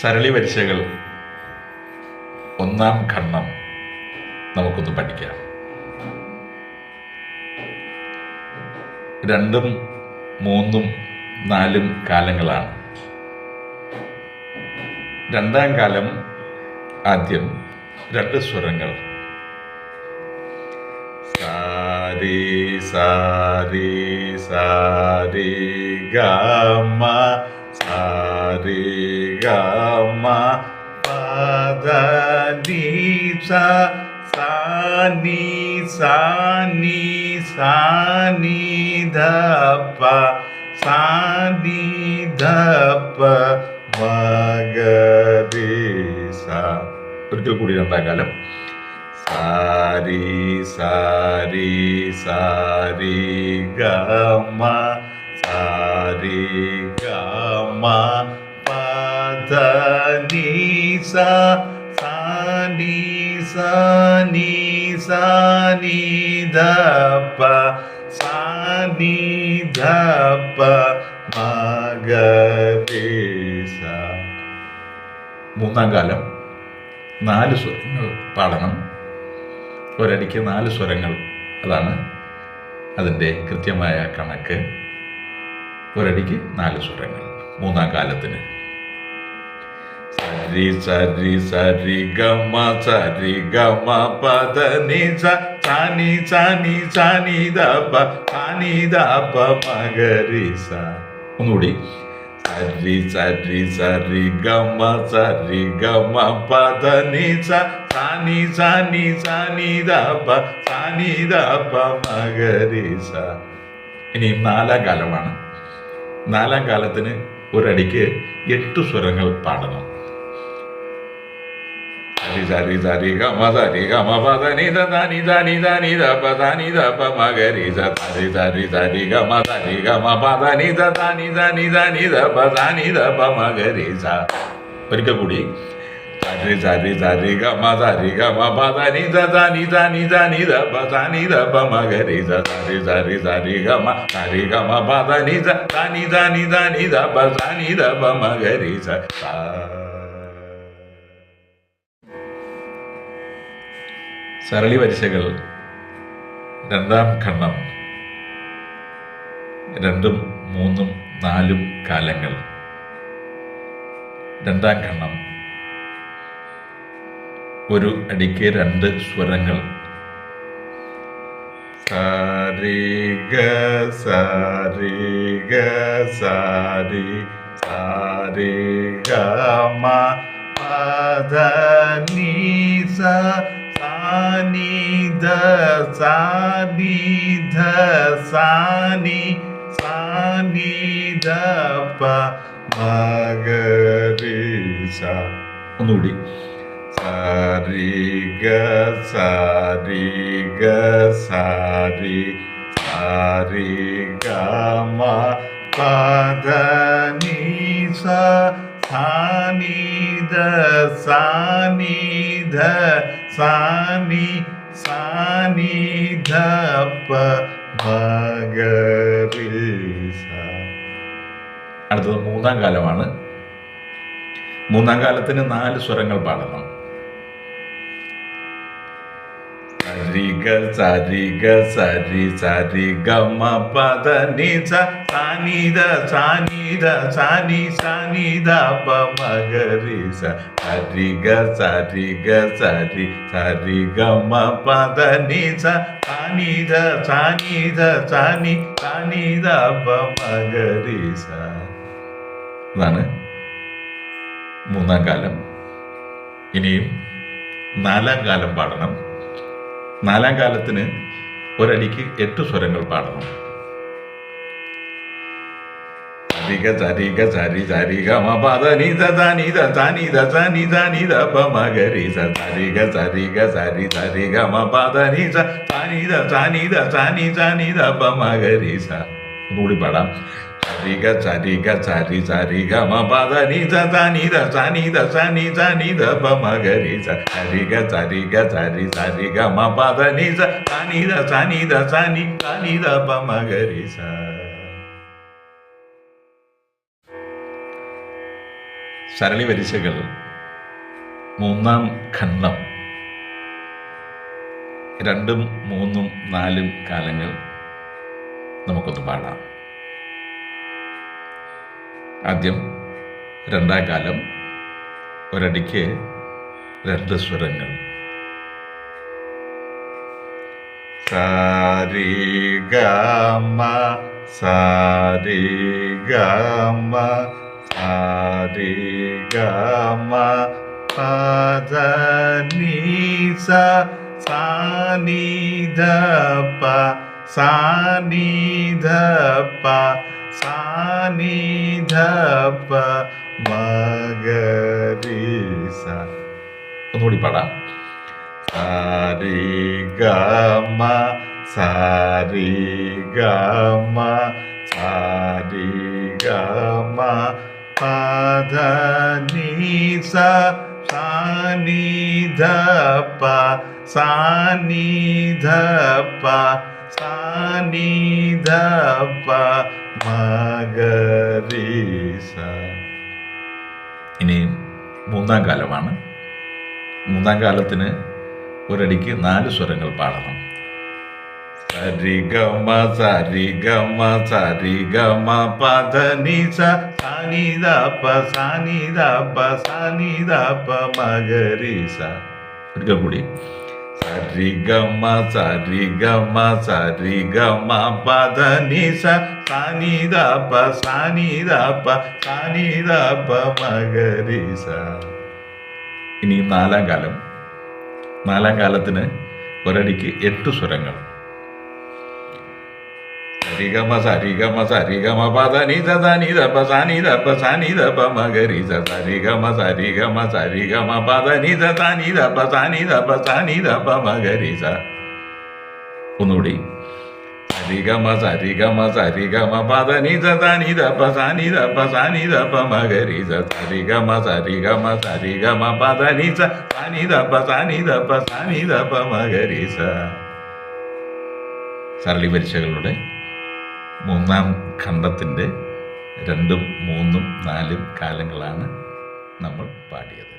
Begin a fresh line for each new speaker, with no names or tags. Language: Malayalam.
സരളി വരിശകൾ ഒന്നാം ഖണ്ഡം നമുക്കൊന്ന് പഠിക്കാം. രണ്ടും മൂന്നും നാലും കാലങ്ങളാണ്. രണ്ടാം കാലം ആദ്യം രണ്ട് സ്വരങ്ങൾ. സാരി സാരി സാരി ഗമ സാരി ഗമ പദ നീ സ സാനി സാനി സാനി ധപ്പ സാനി ധപ്പ മഗദീസ ഒരിക്കൽ കൂടി രണ്ടാം സാരി സാരി സാരി ഗമ സാരി ഗമ പദ നീ സ സാനി സാനി സാനി ധപ്പ സാനി ധപ്പ മഗരി സ. മൂന്നാം കാലം നാല് സ്വരങ്ങൾ പാടണം. ഒരടിക്ക് നാല് സ്വരങ്ങൾ. അതാണ് അതിന്റെ കൃത്യമായ കണക്ക്. ഒരടിക്ക് നാല് സ്വരങ്ങൾ. മൂന്നാം കാലത്തിന് സരി സരി സരി ഗമ സരി ഗമ ni da സ സാനി ni സാനി pa ma ga മഗരി സ ഒന്നുകൂടി. സരി സരി സരി ഗമ സരി ഗമ പദ നി സാനി സാനി സാനി ദപ സാനി ദപ മഗരി സ ഇനി നാലാം കാലമാണ്. നാലാം കാലത്തിന് ഒരടിക്ക് എട്ട് സ്വരങ്ങൾ പാടണം. സരി സരി സരി ഗമ സരി ഗമ പദ നി ദ ധ നി ധ നി ധ നി ധ പ ധ നി ധ പ മ ഗ രി സ സരി സരി സരി ഗമ സരി ഗമ പദ നി ധ ധ നി ധ നി ധ നി ധ പ ധ നി ധ പ മ ഗ രി സ ഒരിക്കൽ കൂടി സരി സരി സരി ഗമ സരി ഗമ പദ നി ധ ധ നി ധ നി ധ നി ധ പ ധ നി ധ പ മ ഗ രി സ സരി സരി സരി ഗമ സരി ഗമ പദ നി ധ ധ നി ധ നി ധ നി ധ പ ധ നി ധ പ മ ഗ രി സ സ സരളി വരിശകൾ രണ്ടാം ഖണ്ഡം രണ്ടും മൂന്നും നാലും കാലങ്ങൾ. രണ്ടാം ഖണ്ഡം ഒരു അടിക്ക് രണ്ട് സ്വരങ്ങൾ. സാരി ഗ സാരി ഗ സാരി സാരി ഗ മ പദ നീ സ സാനി ധ സാനി ധ സാനി സാനി ധ പ മഗരി സ ഒന്നുകൂടി. സരി ഗ സരി ഗ സരി സരി ഗ മ പദ നീ സ സാനി സാനിധ സാനി സാനിധ സാനി സ. അടുത്തത് മൂന്നാം കാലമാണ്. മൂന്നാം കാലത്തിന് നാല് സ്വരങ്ങൾ പാടണം. സരിഗ സരിഗ സരി സരി സരി ഗ മ പദ നി സ സാനി ദ സാനി ദ പമഗരി സ സരി ഗ സരി ഗ സരി സരി ഗ മ പദ നി സ സാനി ദ സാനി ദ പമഗരി സ. മൂന്നാം കാലം. ഇനിയും നാലാം കാലം പാടണം. നാലാം കാലത്തിന് ഒരടിക്ക് എട്ട് സ്വരങ്ങൾ പാടണം. സരിഗ സരിഗ സരി സരിഗ മ പദ നി ധ ധ നി ധ ധ നി ധ സ നി ധ നി ധ പ മ ഗ രി സ സരിഗ സരിഗ സരി സരിഗ മ പദ നി സ സ നി ധ സ നി ധ സ നി സ നി ധ പ മ ഗ രി സ ഒന്നുകൂടി പാടാം സരിഗ സരിഗ സരി സരിഗ മ പദ നി ധ ധ നി ധ സ നി ധ സ നി സ നി ധ പ മ ഗ രി സ സരിഗ സരിഗ സരി സരിഗ മ പദ നി സ സ നി ധ സ നി ധ സ നി സ നി ധ പ മ ഗ രി സ സരളി വരിശകൾ മൂന്നാം ഖണ്ഡം. രണ്ടും മൂന്നും നാലും കാലങ്ങൾ നമുക്കൊന്ന് പാടാം. ആദ്യം രണ്ടാം കാലം ഒരടിക്ക് രണ്ട് സ്വരങ്ങൾ. സാരി ഗമ സാരി ഗമ സാരി ഗമ പദ നീസ സാനിധപ സാനിധപ സാനിധപ മഗരീസ ഒന്നുകൂടി പാടാം. സാരി ഗമ സാരി ഗമ സാരി ഗമ പദ നീസ സാനിധപ സാനിധപ സാനിധപ മഗരീസ ഇനി മൂന്നാം കാലമാണ്. മൂന്നാം കാലത്തിന് ഒരടിക്ക് നാല് സ്വരങ്ങൾ പാടണം. സരിഗമ സരിഗമ സരിഗമ പദ നിസ സാനിദപ സാനിദപ സാനിദപ മഗരിസ ഒരിക്കൽ കൂടി. സരിഗമ സരിഗമ സരിഗമ പദ നിസ സാനിദപ സാനിദപ സാനിദപ മഗരിസ ഇനി നാലാം കാലം. നാലാം കാലത്തിന് ഒരടിക്ക് എട്ട് സ്വരങ്ങൾ. സനിധ പ മഗരിസ സരിഗമ സരിഗമ സരിഗമ പദ നിധ ധനിധ പ സനിധ പ സനിധ പ മഗരിസ ഒന്നുകൂടി. സരിഗമ സരിഗമ സരിഗമ പദ നിധ ധനിധ പ സനിധ പ സനിധ പ മഗരിസ സരിഗമ സരിഗമ സരിഗമ പദ നിധ സനിധ പ സനിധ പ സനിധ പ മഗരിസ സരളി പരീക്ഷകളുടെ മൂന്നാം ഖണ്ഡത്തിന്റെ രണ്ടും മൂന്നും നാലും കാലങ്ങളാണ് നമ്മൾ പാടിയത്.